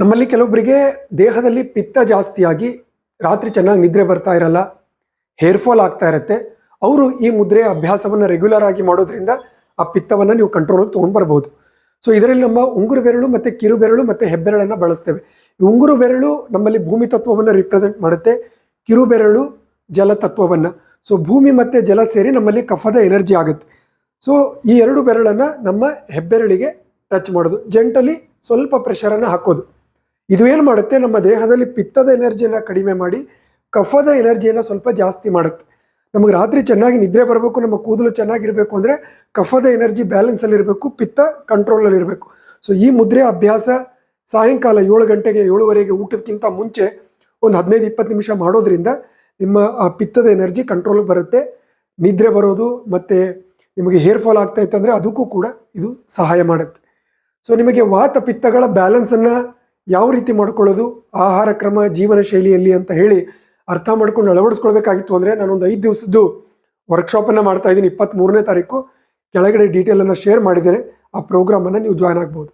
ನಮ್ಮಲ್ಲಿ ಕೆಲವೊಬ್ಬರಿಗೆ ದೇಹದಲ್ಲಿ ಪಿತ್ತ ಜಾಸ್ತಿಯಾಗಿ ರಾತ್ರಿ ಚೆನ್ನಾಗಿ ನಿದ್ರೆ ಬರ್ತಾ ಇರಲ್ಲ ಹೇರ್ ಫಾಲ್ ಆಗ್ತಾ ಇರುತ್ತೆ. ಅವರು ಈ ಮುದ್ರೆ ಅಭ್ಯಾಸವನ್ನು ರೆಗ್ಯುಲರ್ ಆಗಿ ಮಾಡೋದ್ರಿಂದ ಆ ಪಿತ್ತವನ್ನು ನೀವು ಕಂಟ್ರೋಲ್ ತೊಗೊಂಡ್ಬರ್ಬೋದು ಸೊ ಇದರಲ್ಲಿ ನಮ್ಮ ಉಂಗುರು ಬೆರಳು ಮತ್ತು ಕಿರು ಬೆರಳು ಮತ್ತು ಹೆಬ್ಬೆರಳನ್ನು ಬಳಸ್ತೇವೆ. ಈ ಉಂಗುರು ಬೆರಳು ನಮ್ಮಲ್ಲಿ ಭೂಮಿ ತತ್ವವನ್ನು ರಿಪ್ರೆಸೆಂಟ್ ಮಾಡುತ್ತೆ, ಕಿರು ಬೆರಳು ಜಲ ತತ್ವವನ್ನು. ಸೊ ಭೂಮಿ ಮತ್ತು ಜಲ ಸೇರಿ ನಮ್ಮಲ್ಲಿ ಕಫದ ಎನರ್ಜಿ ಆಗುತ್ತೆ. ಸೊ ಈ ಎರಡು ಬೆರಳನ್ನು ನಮ್ಮ ಹೆಬ್ಬೆರಳಿಗೆ ಟಚ್ ಮಾಡೋದು. ಜೆಂಟಲಿ ಸ್ವಲ್ಪ ಪ್ರೆಷರನ್ನು ಹಾಕೋದು. ಇದು ಏನು ಮಾಡುತ್ತೆ? ನಮ್ಮ ದೇಹದಲ್ಲಿ ಪಿತ್ತದ ಎನರ್ಜಿಯನ್ನು ಕಡಿಮೆ ಮಾಡಿ, ಕಫದ ಎನರ್ಜಿಯನ್ನು ಸ್ವಲ್ಪ ಜಾಸ್ತಿ ಮಾಡುತ್ತೆ. ನಮಗೆ ರಾತ್ರಿ ಚೆನ್ನಾಗಿ ನಿದ್ರೆ ಬರಬೇಕು, ನಮ್ಮ ಕೂದಲು ಚೆನ್ನಾಗಿರಬೇಕು ಅಂದರೆ ಕಫದ ಎನರ್ಜಿ ಬ್ಯಾಲೆನ್ಸಲ್ಲಿರಬೇಕು ಪಿತ್ತ ಕಂಟ್ರೋಲಲ್ಲಿರಬೇಕು ಸೊ ಈ ಮುದ್ರೆ ಅಭ್ಯಾಸ ಸಾಯಂಕಾಲ ಏಳು ಗಂಟೆಗೆ, ಏಳುವರೆಗೆ ಊಟದಕ್ಕಿಂತ ಮುಂಚೆ ಒಂದು ಹದಿನೈದು, ಇಪ್ಪತ್ತು ನಿಮಿಷ ಮಾಡೋದ್ರಿಂದ ನಿಮ್ಮ ಆ ಪಿತ್ತದ ಎನರ್ಜಿ ಕಂಟ್ರೋಲ್ ಬರುತ್ತೆ. ನಿದ್ರೆ ಬರೋದು ಮತ್ತು ನಿಮಗೆ ಹೇರ್ ಫಾಲ್ ಆಗ್ತಾ ಇತ್ತಂದರೆ ಅದಕ್ಕೂ ಕೂಡ ಇದು ಸಹಾಯ ಮಾಡುತ್ತೆ. ಸೊ ನಿಮಗೆ ವಾತ ಪಿತ್ತಗಳ ಬ್ಯಾಲೆನ್ಸನ್ನು ಯಾವ ರೀತಿ ಮಾಡ್ಕೊಳ್ಳೋದು, ಆಹಾರ ಕ್ರಮ, ಜೀವನ ಶೈಲಿಯಲ್ಲಿ ಅಂತ ಹೇಳಿ ಅರ್ಥ ಮಾಡ್ಕೊಂಡು ಅಳವಡಿಸ್ಕೊಳ್ಬೇಕಾಗಿತ್ತು ಅಂದರೆ ನಾನೊಂದು ಐದು ದಿವಸದ್ದು ವರ್ಕ್ಶಾಪನ್ನು ಮಾಡ್ತಾ ಇದ್ದೀನಿ, ಇಪ್ಪತ್ತ್ಮೂರನೇ ತಾರೀಕು. ಕೆಳಗಡೆ ಡೀಟೇಲನ್ನು ಶೇರ್ ಮಾಡಿದರೆ ಆ ಪ್ರೋಗ್ರಾಮನ್ನು ನೀವು ಜಾಯ್ನ್ ಆಗ್ಬೋದು.